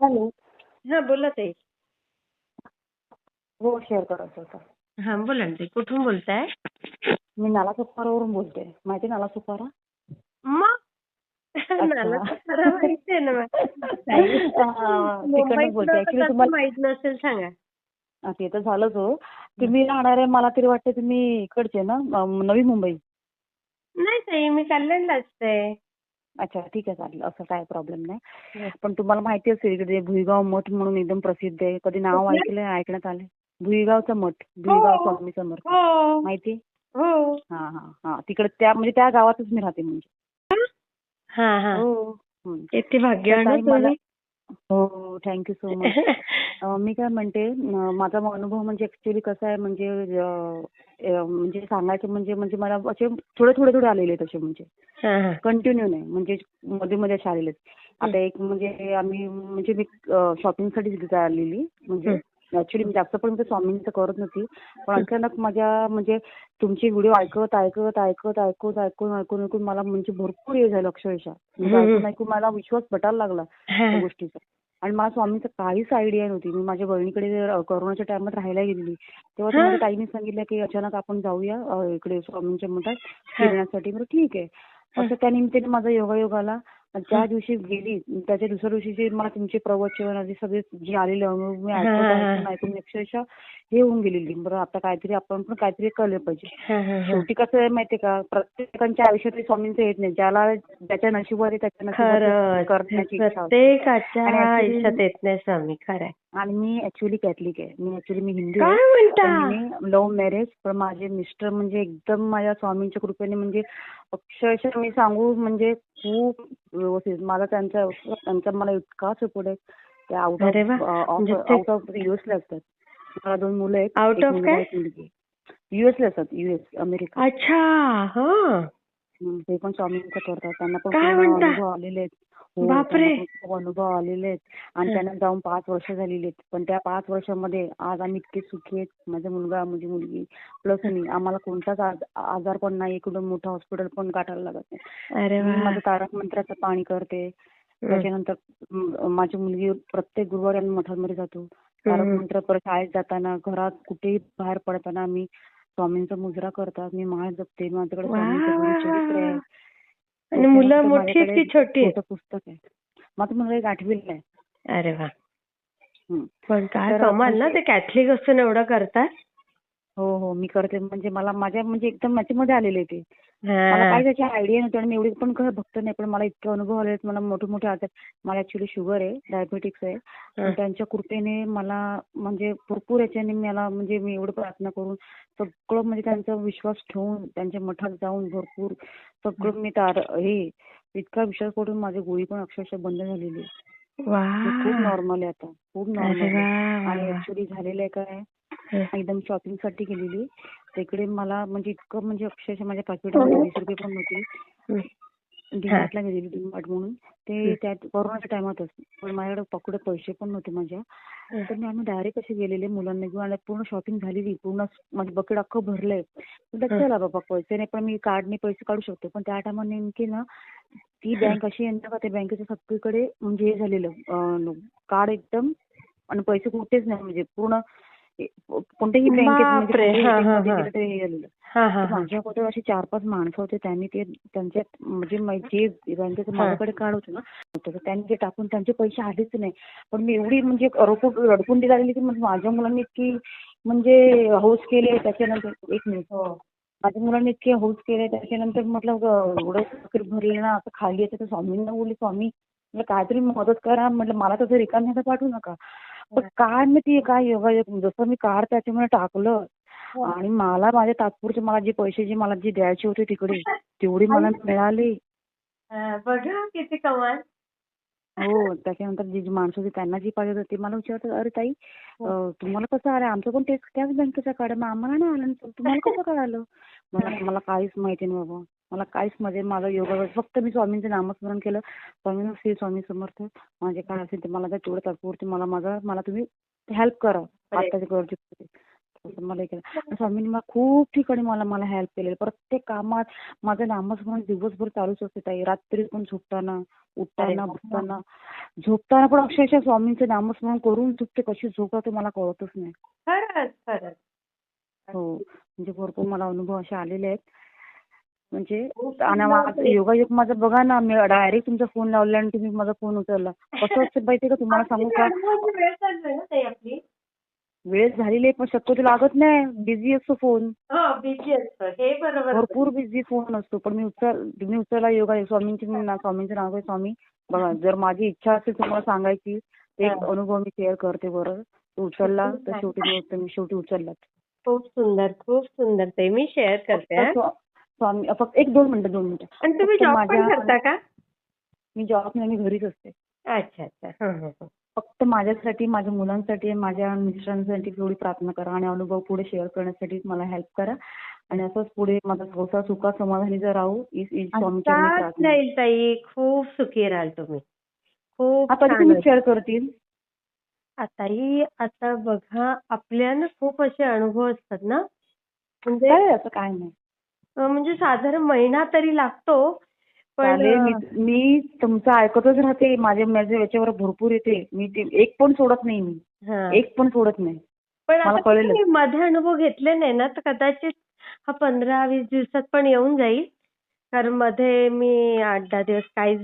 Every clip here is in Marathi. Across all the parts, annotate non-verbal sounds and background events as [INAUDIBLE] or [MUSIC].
हॅलो हा बोला ताई. हो शेअर करायचं होतं हा बोला ना ताई कुठून बोलताय? मी नाला सुपारावरून बोलते. माहिती नाला सुपारा मग? ना मग. ताई, हा, तिकडनं मुंबईतलं बोलते. तर Actually कसं तुम्हाला- माहीत नसेल सांगा. हा, ते तर झालंच हो. तुम्ही राहणार आहे मला तरी वाटतं तुम्ही इकडचे ना अं, नवी मुंबई. नाही ताई मी कल्याणलाच आहे. अच्छा ठीक आहे चालेल. असं काय प्रॉब्लेम नाही. पण तुम्हाला माहिती असेल इकडे भुईगाव मठ म्हणून एकदम प्रसिद्ध आहे. कधी नाव? ऐकलंय? ऐकण्यात आलंय. भुईगावचं मठ भुईगाव हो. स्वामी समर्थ हो. माहिती? हो. हा हा हा. तिकडे त्या म्हणजे त्या गावातच मी राहते म्हणजे. हा? हा हो. भाग्यवान हो तुम्ही. हो थँक्यू सो मच मी काय म्हणते माझा अनुभव म्हणजे ऍक्च्युली कसा आहे म्हणजे म्हणजे सांगायचं म्हणजे म्हणजे मला असे थोडे थोडे थोडे आलेले तसे म्हणजे. हा हा. कंटिन्यू नाही म्हणजे मध्ये मध्ये असे आलेले आता एक म्हणजे आम्ही म्हणजे मी शॉपिंगसाठी तिथे आलेली म्हणजे ऍक्च्युली मी जास्त पण स्वामींचं करत नव्हती. पण अचानक माझ्या म्हणजे तुमचे व्हिडिओ ऐकत ऐकत ऐकत ऐकत ऐकून ऐकून ऐकून मला म्हणजे भरपूर हे झालं अक्षरशः. म्हणजे हम्म. ऐकून ऐकून मला विश्वास पटायला लागला. त्या गोष्टीचा. आणि मला स्वामींचं काहीच आयडिया नव्हती. मी माझ्या बहिणीकडे कोरोनाच्या टायमात राहायला गेलेली तेव्हा. तुम्हाला ताईने सांगितलं की अचानक आपण जाऊया इकडे स्वामींच्या मठात फिरण्यासाठी. बरं ठीक आहे. असं त्या निमित्ताने माझा योगायोग आला आणि त्या दिवशी गेली त्याच्या दुसऱ्या दिवशी जे मला तुमचे प्रवचन आणि सगळे जे आलेले अनुभव मी ऐकून अक्षरशः हे होऊन गेलेली. बरं आता काहीतरी आपण पण काहीतरी कळलं पाहिजे. शेवटी कसं आहे माहितीये का प्रत्येकाच्या आयुष्यात हे स्वामींचं येत नाही. ज्याला ज्याच्या नशिबावर आहे त्याच्या खरंच. करण्याची प्रत्येकाच्या आयुष्यात येत नाही स्वामी खरंय आणि मी ऍक्च्युली कॅथलिक आहे. मी ऍक्च्युली मी हिंदू मी लव्ह मॅरेज पण माझे मिस्टर म्हणजे एकदम माझ्या स्वामींच्या कृपेने म्हणजे अक्षरशः मी सांगू म्हणजे खूप व्यवस्थित. मला त्यांचा त्यांचा मला इतका सपोर्ट आहे. ते आउट. ऑफ आउट ऑफ युएसला असतात. मला दोन मुलं आहेत? एक मुलगी युएसला असतात. युएस अमेरिका अच्छा. हा. ते पण स्वामींचं करतात. त्यांना पण? अनुभव आलेले आहेत. हो, खूप अनुभव आलेले आहेत. आणि. त्यांना जाऊन पाच वर्ष झालेली आहेत. पण त्या पाच वर्षामध्ये आज आम्ही इतके सुखी आहेत. माझा मुलगा माझी मुलगी. प्लस मी. आम्हाला कोणताच आज- आजार पण नाही. कुठं मोठं हॉस्पिटल पण गाठायला लागत नाही. अरे मी माझं तारक मंत्राचं पाणी करते. त्याच्यानंतर माझी मुलगी प्रत्येक गुरुवारी आम्ही मठामध्ये जातो. तारक. मंत्र परत शाळेत जाताना घरात कुठेही बाहेर पडताना आम्ही स्वामींचा मुजरा करतात मी माळ जपते माझ्याकडे. आणि मुलं मोठी आहेत की छोटी पुस्तक आहे. माझं मुलगा एक आठवीला आहे. अरे वा. पण काय कमाल ना ते कॅथलिक असून एवढं करतात. हो हो. मी करते. म्हणजे मला माझ्या म्हणजे एकदम मध्ये आलेले ते. मला. काही त्याची आयडिया नव्हती आणि मी एवढी पण खरं भक्त नाही पण मला इतके अनुभव आले आहेत, मला मोठे मोठे आजार मला ऍक्च्युली शुगर आहे डायबेटिक्स आहे. पण. त्यांच्या कृपेने मला म्हणजे भरपूर याच्याने मला म्हणजे मी एवढं प्रार्थना करून सगळं म्हणजे त्यांचा विश्वास ठेवून त्यांच्या मठात जाऊन भरपूर सगळं मी तार हे इतका विश्वास करून माझी गोळी पण अक्षरशः बंद झालेली आहे. खूप नॉर्मल आहे आता. खूप नॉर्मल आहे. आणि. ऍक्च्युली झालेलं आहे काय. एकदम शॉपिंगसाठी गेलेली. तिकडे मला म्हणजे इतकं म्हणजे अक्षरशः माझ्या पाकिटामध्ये वीस रुपये पण नव्हते. हं. डीमार्टला गेलेली डीमार्ट म्हणून. ते हं. त्यात कोरोनाच्या टायमातच पण माझ्याकडे पकडे पैसे पण नव्हते माझ्या. हं. तर मी आम्ही डायरेक्ट असे गेलेले मुलांना घेऊन. आणि पूर्ण शॉपिंग झालेली. पूर्ण माझे बकेट अख्खं भरलंय. म्हटलं हं. चला बाबा पैसे नाही पण मी कार्डने पैसे काढू शकते. पण त्या टायमाला नेमकी ना ती बँक अशी आहे ना का? त्या बँकेच्या सगळीकडे म्हणजे हे झालेलं. कार्ड एकदम आणि पैसे कुठेच नाही. म्हणजे पूर्ण कोणत्याही बँकेत म्हणजे. माझ्या अगोदर अशी चार पाच माणसं होते त्यांनी ते त्यांच्या म्हणजे जे बँकेचं. माझ्याकडे कार्ड होतं ना त्यांनी ते टाकून त्यांचे पैसे आलेच नाही पण मी एवढी म्हणजे रडकून रडकुंडी झालेली की म्हणजे माझ्या मुलांनी इतकी म्हणजे हौस केले त्याच्यानंतर एक मिनिट. माझ्या मुलांनी इतके हौस केले त्याच्यानंतर म्हटलं एवढं भरलेलं ना असं खाली येतं तर स्वामींना बोलले स्वामी काहीतरी मदत करा म्हटलं मला तसं रिकाम्याचं पाठवू नका पण काय माहिती काय? योगा जसं मी कार्ड त्याच्यामध्ये टाकलं आणि मला माझ्या तात्पुरते मला जे पैसे जे मला जे द्यायचे होते तिकडे तेवढे मला मिळाले. हा, बघा किती कमाल. हो त्याच्यानंतर जी जी माणसं होती त्यांना जी पाहिजे होती ते मला विचारतात अरे ताई अं, तुम्हाला कसं आलं? आमचं पण तेच त्याच बँकेचं कार्ड आहे मग आम्हाला नाही आलं ना. तुम्हाला कसं कळालं? मला मला काहीच माहिती नाही बाबा. मला काहीच म्हणजे माझा योगा फक्त मी स्वामींचं नामस्मरण केलं. स्वामी श्री स्वामी समर्थ. माझे काय असेल ते मला त्या तेवढं तात्पुरते मला माझा मला तुम्ही हेल्प करा. आत्ताच्या गरजेमध्ये तसं मला केलं. स्वामींनी मला खूप ठिकाणी मला मला हेल्प केलेली. प्रत्येक कामात माझं नामस्मरण दिवसभर चालूच असते ताई. रात्री पण झोपताना उठताना. बसताना. झोपताना पण अक्षरशः स्वामींचं नामस्मरण करून झोपते कशी झोप येते मला कळतच नाही. खरंच खरंच. हो. म्हणजे भरपूर मला अनुभव असे आलेले आहेत. म्हणजे माझं योगायोग माझं बघा ना मी डायरेक्ट तुमचा फोन लावला आणि तुम्ही माझा फोन उचलला. कसं [LAUGHS] असतं का तुम्हाला सांगू का? वेळ झालेली आहे पण शक्यतो लागत नाही. बिझी असतो फोन हो बिझी असतं. हे बरोबर भरपूर बिझी फोन असतो. पण मी उचल तुम्ही उचलला योगा स्वामींची मी ना- स्वामींचं नाव आहे स्वामी. बघा [LAUGHS] जर माझी इच्छा असेल तुम्हाला सांगायची हा. अनुभव मी शेअर करते बरं. तो उचलला तर शेवटी शेवटी उचलला खूप सुंदर खूप सुंदर ते मी शेअर करते हा. स्वामी फक्त एक दोन मिनिटं दोन मिनिटं. आणि तुम्ही जॉब पण करता का? मी जॉब नाही मी घरीच असते. अच्छा अच्छा. फक्त माझ्यासाठी माझ्या मुलांसाठी माझ्या मिस्टरांसाठी थोडी प्रार्थना करा आणि अनुभव पुढे शेअर करण्यासाठी मला हेल्प करा. आणि असंच पुढे माझा संसार राहू ही ही स्वामींची मी असाच प्रार्थना जाईल ताई. खूप सुखी राहाल तुम्ही. खूप आता तुम्ही. शेअर करतील. आताही आता बघा आपल्या ना खूप असे अनुभव असतात ना? म्हणजे असं काय नाही. म्हणजे साधारण महिना तरी लागतो. पण चालेल मी मी तुमचं ऐकतच राहते. माझे माझ्या याच्यावर भरपूर येते. मी ते एक पण सोडत नाही मी. एक पण सोडत नाही. पण मला आता कळेलच. तुम्ही मध्ये अनुभव घेतले नाही ना तर कदाचित हा पंधरा वीस दिवसात पण येऊन जाईल. कारण मध्ये मी आठ दहा दिवस काहीच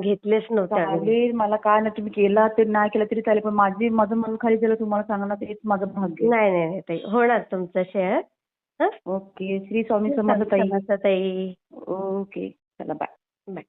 घेतलेच नव्हते. चालेल मला काय नाही तुम्ही केला ते नाही केलं तरी चालेल. पण माझी माझं मन खाली झालं तुम्हाला सांगणार तेच माझं भाग्य नाही नाही नाही ताई. होणार तुमचं शेअर? ओके. श्री स्वामी समर्थ ताई ओके. चला बाय. बाय.